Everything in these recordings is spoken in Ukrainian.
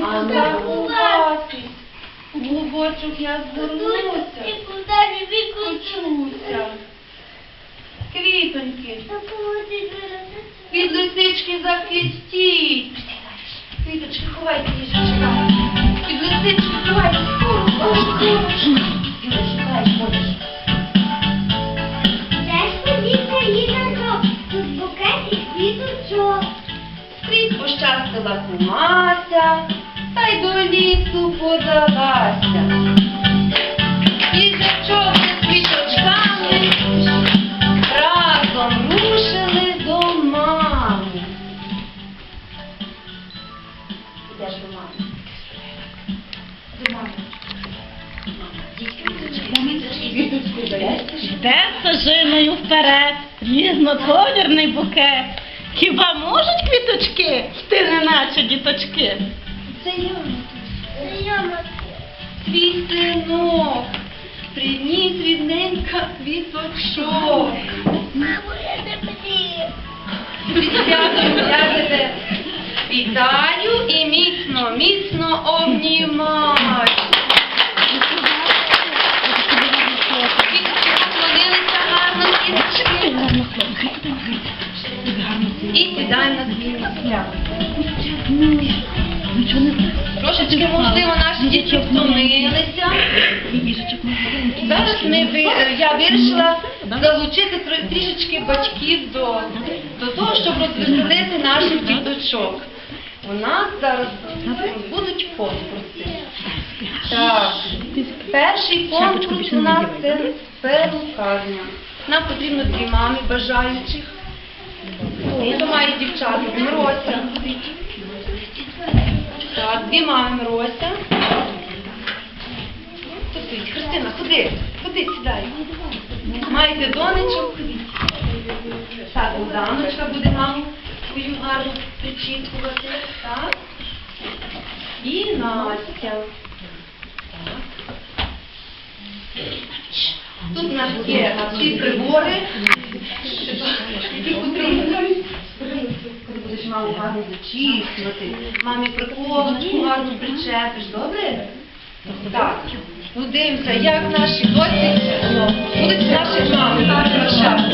Давайте. рятуватись. Я І куди ж почуся. Квітоньки, від лисички захистіть. Квіточки, ховайте їжачка. Від лисички ховайте. І. Скрізь пощастила кумася, до лісу подалася. Їжачок з квіточками разом рушили до мами. Ідеш до. До мами. Йде стежиною вперед, різноколірний букет. Хіба можуть квіточки йти неначе діточки? Це я. Твій синок приніс рідненька квіточок. Мамо, я я тебе вітаю і міцно, міцно обнімаю. І сідаємо на місця. Нічого не Трошечки, можливо, наші діти втомилися. Зараз ми, ви- я вирішила залучити трішечки батьків до, до того, щоб розвеселити наших діточок. У нас зараз будуть конкурси. Так, перший конкурс у нас це перукарня. Нам потрібно дві мами бажаючих. Хто має дівчата? Мирося. Так, дві мами Мирося. Тут. Христина, ходи, ходи, сідай. Маєте донечок? Так, Богданочка буде маму свою гарну причіткувати. Так. І Настя. Тут у нас є всі прибори. Які потрібно. Коли гарно зачіснути, мамі приколочку гарно причепиш, добре? Так. Ну дивимося, як наші гості будуть наші мами. Прикрашати.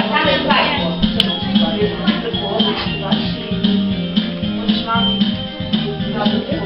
Там є, там є, там є. Можеш мамі дати Хвостика буде мамі в'язати.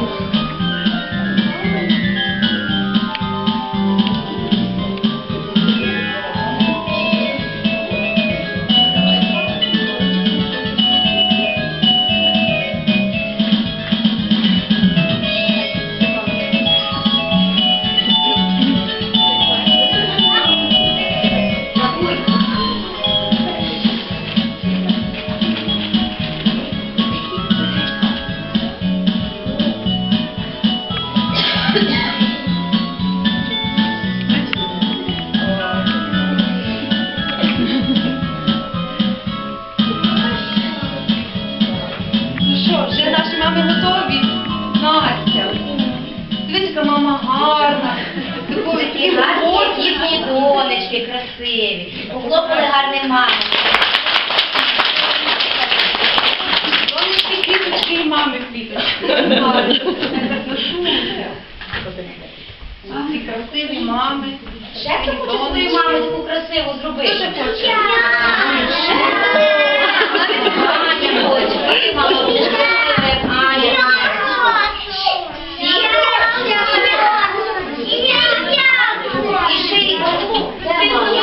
Ну Гарні їхні донечки, красиві. Похлопали гарний мамам. Донечки квіточки і мами квіточки. Ці красиві мами. Ще хто хоче свою маму таку красиву зробити? Дуже хоче. 对了